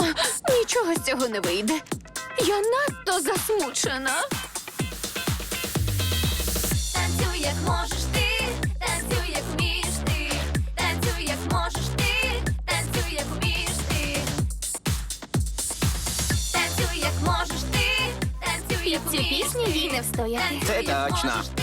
А, нічого з цього не вийде. Я надто засмучена. Танцюй, як можеш ти, танцюй, як вмієш ти, танцюй, як можеш ти, танцюй, як вмієш ти. Танцюй, як можеш ти, танцюй, як Цю вмієш пісню їй не встояти. Танцюй, Це точно.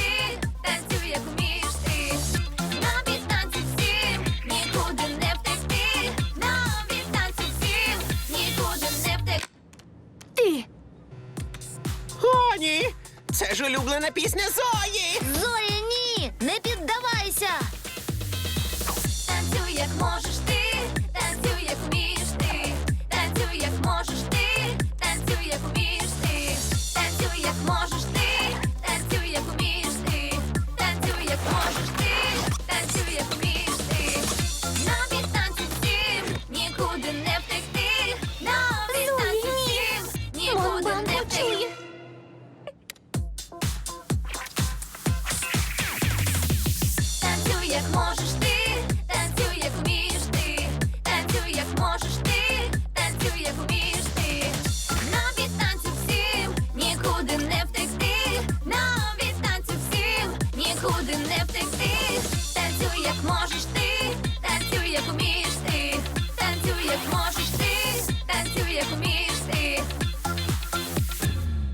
Це ж улюблена пісня Зої! Зоя, ні! Не піддавайся! Танцюй, як можеш ти, танцюй, як вмієш ти, танцюй, як можеш ти, танцюй, як вмієш ти, танцюй, як можеш як можеш ти, танцюй, як вмієш ти, танцюй, як можеш ти, танцюй, як вмієш ти. на танці всім, нікуди не втекти. на танці всім, нікуди не втекти. Танцюй, як можеш